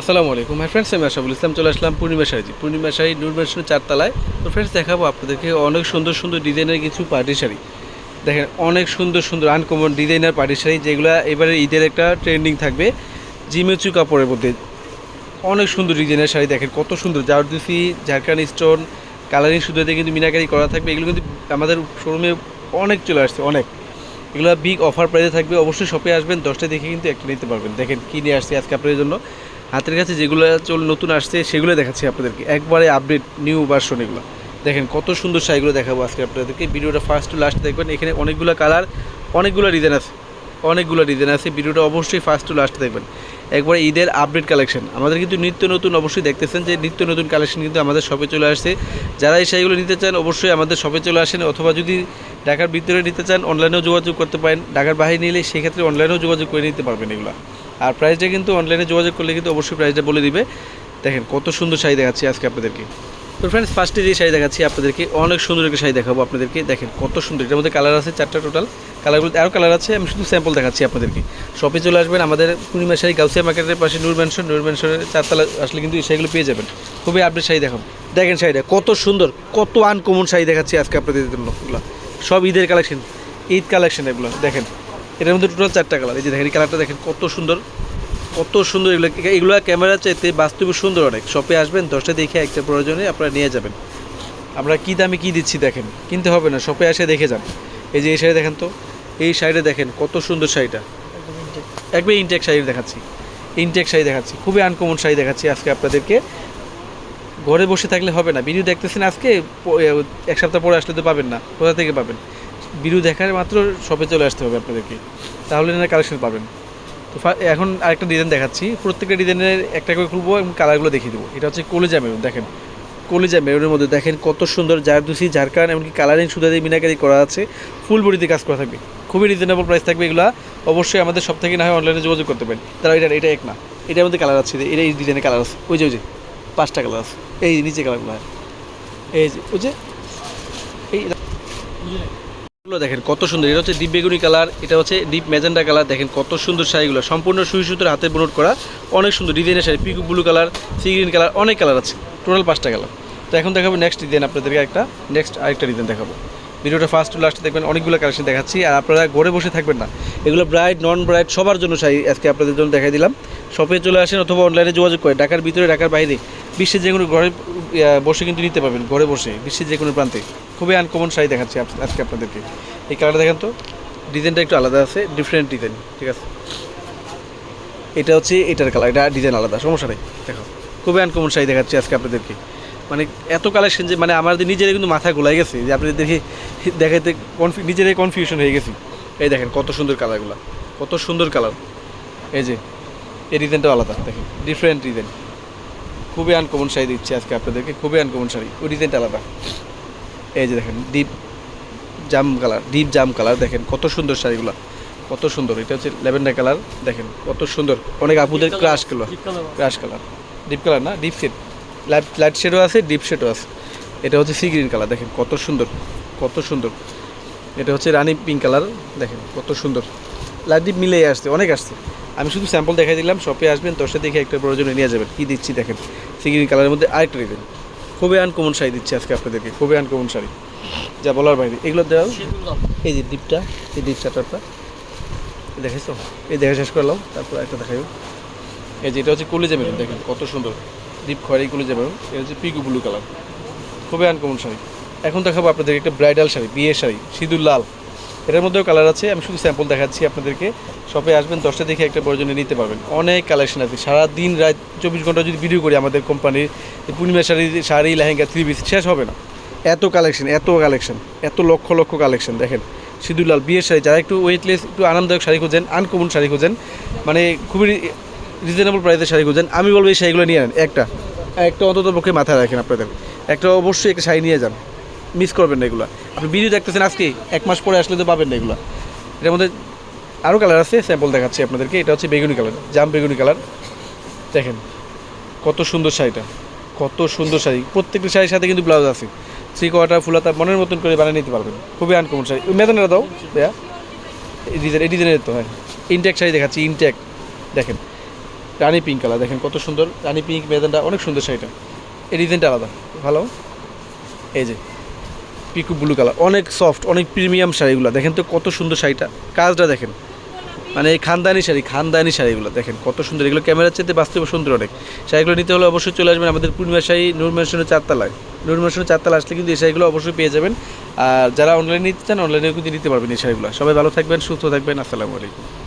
আসসালামু আলাইকুম hi friends আমি আশাবুল ইসলাম, চলে আসলাম পূর্ণিমা শাড়ি পূর্ণিমা শাড়ি নূর মেশনের চারতলায়। তো ফ্রেন্ডস দেখাবো আপনাদেরকে অনেক সুন্দর সুন্দর ডিজাইনের কিছু পার্টি শাড়ি। দেখেন, অনেক সুন্দর সুন্দর আনকমন ডিজাইনার পার্টি শাড়ি, যেগুলো এবারে ঈদের একটা ট্রেন্ডিং থাকবে। জিমেচু কাপড়ের মধ্যে অনেক সুন্দর ডিজাইনের শাড়ি দেখেন, কত সুন্দর। জারদুসি ঝাড়খান স্টোন কালারিং সুতোতে কিন্তু মিনাকারি করা থাকবে। এগুলো কিন্তু আমাদের শোরুমে অনেক চলে আসছে, অনেক। এগুলো বিগ অফার প্রাইসে থাকবে। অবশ্যই শপে আসবেন দশটা দেখে কিন্তু একটা নিতে পারবেন। দেখেন, কী নিয়ে আসছে আজকে আপনাদের জন্য। হাতের কাছে যেগুলো চল নতুন আসছে, সেগুলো দেখাচ্ছি আপনাদেরকে। একবারে আপডেট নিউ ভার্সন এগুলো। দেখেন কত সুন্দর শাড়িগুলো দেখাবো আজকে আপনাদেরকে। ভিডিওটা ফার্স্ট টু লাস্ট দেখবেন। এখানে অনেকগুলো কালার অনেকগুলো ডিজাইন আছে। অনেকগুলো ডিজাইন আছে। ভিডিওটা অবশ্যই ফার্স্ট টু লাস্ট দেখবেন। একবারে ঈদের আপডেট কালেকশন আমাদের কিন্তু নিত্য নতুন অবশ্যই দেখতেছেন যে নিত্য নতুন কালেকশন কিন্তু আমাদের শপে চলে আসছে। যারা এই শাড়িগুলো নিতে চান অবশ্যই আমাদের শপে চলে আসেন। অথবা যদি ঢাকার ভিতরে নিতে চান অনলাইনেও যোগাযোগ করতে পারেন। ঢাকার বাইরে নিলে সেক্ষেত্রে অনলাইনেও যোগাযোগ করে নিতে পারবেন এগুলো। আর প্রাইসটা কিন্তু অনলাইনে যোগাযোগ করলে কিন্তু অবশ্যই প্রাইসটা বলে দিবে। দেখেন, কত সুন্দর শাড়ি দেখাচ্ছি আজকে আপনাদেরকে। তো ফ্রেন্ডস ফার্স্টে যে শাড়ি দেখাচ্ছি আপনাদেরকে, অনেক সুন্দর একটা শাড়ি দেখাবো আপনাদেরকে। দেখেন, কত সুন্দর। এটার মধ্যে কালার আছে চারটা টোটাল কালারগুলো আরও কালার আছে, আমি শুধু স্যাম্পল দেখাচ্ছি আপনাদেরকে। শপে চলে আসবেন, আমাদের পূর্ণিমা শাড়ি গাউসিয়া মার্কেটের পাশে নূর ম্যানশন নূর ম্যানশনের চারতলা আসলে কিন্তু এই শাড়িগুলো পেয়ে যাবেন। খুবই আপডেট শাড়ি দেখাবো। দেখেন শাড়িটা, কত সুন্দর, কত আনকমন শাড়ি দেখাচ্ছি আজকে আপনাদের জন্য। সব ঈদের কালেকশন ঈদ কালেকশন এগুলো, দেখেন। এটার মধ্যে টোটাল চারটা কালার এই যে দেখেন কালারটা দেখেন কত সুন্দর কত সুন্দর এগুলো। এগুলো ক্যামেরা চাইতে বাস্তবে সুন্দর অনেক। শপে আসবেন দশটা দেখে একটা প্রয়োজনে আপনারা নিয়ে যাবেন। আমরা কী দামে কী দিচ্ছি দেখেন কিনতে হবে না শপে এসে দেখে যান। এই যে এই শাড়ি দেখেন তো এই শাড়িটা দেখেন কত সুন্দর শাড়িটা। একবার ইনটেক শাড়ি দেখাচ্ছি। ইনটেক শাড়ি দেখাচ্ছি খুবই আনকমন শাড়ি দেখাচ্ছি আজকে আপনাদেরকে। ঘরে বসে থাকলে হবে না ভিডিও দেখতেছেন আজকে এক সপ্তাহ পরে আসলে তো পাবেন না কোথা থেকে পাবেন? ভিডিও দেখার মাত্র শপে চলে আসতে হবে আপনাদেরকে। তাহলে না কালেকশন পাবেন। তো এখন আরেকটা ডিজাইন দেখাচ্ছি। প্রত্যেকটা ডিজাইনের একটা করে খুলবো এবং কালারগুলো দেখিয়ে দেবো। এটা হচ্ছে কলেজা মেরুন দেখেন। কলেজা মেরুনের মধ্যে দেখেন কত সুন্দর জারদুসি, ঝাড়খান এমনকি কালারিং সুতা দিয়ে মিনাকারি করা আছে। ফুল বডিতে কাজ করা থাকবে। খুবই রিজনেবল প্রাইস থাকবে এগুলো। অবশ্যই আমাদের সব থেকে না হয় অনলাইনে যোগাযোগ করতে পারেন। তারা এটা এটা এক না। এটার মধ্যে কালার আছে। এটা এই ডিজাইনের কালার আছে। ওই যে ওই যে, পাঁচটা কালার আছে। এই নিচে কালারগুলো এই যে, ওই যে, এই দেখেন কত সুন্দর। এটা হচ্ছে ডিপ বেগুনি কালার, এটা হচ্ছে ডিপ ম্যাজেন্ডা কালার। দেখেন কত সুন্দর শাড়িগুলো। সম্পূর্ণ সুই সুতোর হাতে বুনট করা। অনেক সুন্দর ডিজাইনের sari. Peacock blue colour sea green colour, অনেক কালার আছে। টোটাল পাঁচটা কালার। তো এখন দেখাবো নেক্সট ডিজাইন আপনাদেরকে একটা। নেক্সট আরেকটা ডিজাইন দেখাবো। ভিডিওটা ফার্স্ট টু লাস্টে দেখবেন, অনেকগুলো কালেকশন দেখাচ্ছি। আর আপনারা ঘরে বসে থাকবেন না। এগুলো ব্রাইড নন ব্রাইড সবার জন্য শাড়ি আজকে আপনাদের জন্য দেখাই দিলাম। শপে চলে আসেন অথবা অনলাইনে যোগাযোগ করেন ঢাকার ভিতরে, ঢাকার বাইরে। বিশ্বের যে কোনো ঘরে বসে কিন্তু নিতে পারবেন, ঘরে বসে। বিশ্বের যে কোনো প্রান্তে। খুবই আনকমন শাড়ি দেখাচ্ছি আজকে আপনাদেরকে। এই কালারটা দেখেন তো? ডিজাইনটা একটু আলাদা আছে ডিফারেন্ট ডিজাইন ঠিক আছে? এটা হচ্ছে এটার কালার এটা ডিজাইন আলাদা, সমস্যা নেই। দেখো, খুবই আনকমন শাড়ি দেখাচ্ছি আজকে আপনাদেরকে। মানে এত কালেকশন যে মানে আমাদের নিজেরাই কিন্তু মাথা গোলাই গেছে, যে আপনাদের দেখে দেখাতে কনফি নিজেরাই কনফিউশন হয়ে গেছি। এই দেখেন কত সুন্দর কালারগুলো কত সুন্দর কালার এই যে এই ডিজাইনটাও আলাদা দেখেন ডিফারেন্ট ডিজাইন খুবই আনকমন শাড়ি দিচ্ছে আজকে আপনাদেরকে খুবই আনকমন শাড়ি ওই ডিজাইনটা আলাদা। এই যে দেখেন ডিপ জাম কালার ডিপ জাম কালার দেখেন কত সুন্দর শাড়িগুলো কত সুন্দর এটা হচ্ছে ল্যাভেন্ডার কালার দেখেন কত সুন্দর। অনেক আপুদের crush colour crush colour deep colour না ডিপ শেড লাইট লাইট শেডও আছে ডিপ শেডও আছে। এটা হচ্ছে সি গ্রিন কালার দেখেন কত সুন্দর কত সুন্দর। এটা হচ্ছে রানি পিঙ্ক কালার দেখেন কত সুন্দর। লাইট ডিপ মিলেই আসছে অনেক আসছে। আমি শুধু স্যাম্পল দেখাই দিলাম শপে আসবেন দশটা দেখে একটা প্রয়োজনে নিয়ে যাবেন। কী দিচ্ছি দেখেন সি গ্রিন কালারের মধ্যে আরেকটা ডিজাইন খুবই আনকমন শাড়ি দিচ্ছি আজকে আপনাদেরকে খুবই আনকমন শাড়ি। যা বলার বাইরে এগুলো দেওয়া এই যে ডিপটা এই ডিপ শাটারটা দেখেছ এই দেখে শেষ করলাম তারপর একটা দেখাইও। এই যে এটা হচ্ছে কলিজা মেরুন দেখেন কত সুন্দর। ডিপ খয়েরি কলিজা মেরুন এটা হচ্ছে পিকু ব্লু কালার। খুবই আনকমন শাড়ি। এখন দেখাবো আপনাদের একটা ব্রাইডাল শাড়ি বিয়ের শাড়ি সিঁদুর লাল। এটার মধ্যেও কালার আছে। আমি শুধু স্যাম্পল দেখাচ্ছি আপনাদেরকে। শপে আসবেন, দশটা দেখে একটা প্রয়োজনে নিতে পারবেন। অনেক কালেকশন আছে। সারা দিন রাত চব্বিশ ঘণ্টা যদি ভিডিও করি আমাদের কোম্পানির পূর্ণিমা শাড়ি শাড়ি, লেহেঙ্গা থ্রি পিস শেষ হবে না। এত কালেকশন এত কালেকশন এত লক্ষ লক্ষ কালেকশন দেখেন। সিঁদুরলাল বিয়ের শাড়ি, যারা একটু ওয়েটলেস একটু আরামদায়ক শাড়ি খোঁজেন আনকমন শাড়ি খোঁজেন মানে খুবই রিজনেবল প্রাইসের শাড়ি খুঁজেন, আমি বলব এই শাড়িগুলো নিয়ে নেন। একটা একটা অন্তত পক্ষে মাথায় রাখেন আপনাদের। একটা অবশ্যই একটা শাড়ি নিয়ে যান। মিস করবেন না এগুলো। আপনি ভিডিও দেখতেছেন আজকে, এক মাস পরে আসলে তো পাবেন না এগুলো। এটার মধ্যে আরও কালার আছে স্যাম্পল দেখাচ্ছি আপনাদেরকে। এটা হচ্ছে বেগুনি কালার জাম বেগুনি কালার দেখেন, কত সুন্দর শাড়িটা, কত সুন্দর শাড়ি। প্রত্যেকটি শাড়ির সাথে কিন্তু ব্লাউজ আছে। থ্রি কোয়ার্টার ফুলাতা মনের মতন করে বানিয়ে নিতে পারবেন। খুবই আনকমন শাড়ি। ওই মেদানটা দাও দেয়া এই ডিজাইন এই ডিজাইনের তো হ্যাঁ। ইনটেক শাড়ি দেখাচ্ছি ইনটেক দেখেন, রানি পিঙ্ক কালার দেখেন কত সুন্দর। রানি পিঙ্ক মেদানটা, অনেক সুন্দর শাড়িটা। এই ডিজাইনটা আলাদা। ভালো? এই যে। পিকু ব্লু কালার, অনেক সফট অনেক প্রিমিয়াম শাড়িগুলো দেখেন তো কত সুন্দর শাড়িটা। কাজটা দেখেন। মানে এই খানদানি শাড়ি, খানদানি শাড়িগুলো, দেখেন কত সুন্দর। এগুলো ক্যামেরার চেয়ে বাস্তবে সুন্দর অনেক। শাড়িগুলো নিতে হলে অবশ্যই চলে আসবেন আমাদের পূর্ণিমা শাড়ি, নূর ম্যানশনের চারতলায়। নূর ম্যানশনের চারতলা আসলে কিন্তু এই শাড়িগুলো অবশ্যই পেয়ে যাবেন। আর যারা অনলাইনে নিতে চান অনলাইনেও কিন্তু নিতে পারবেন এই শাড়িগুলো। সবাই ভালো থাকবেন, সুস্থ থাকবেন। আসসালামু আলাইকুম।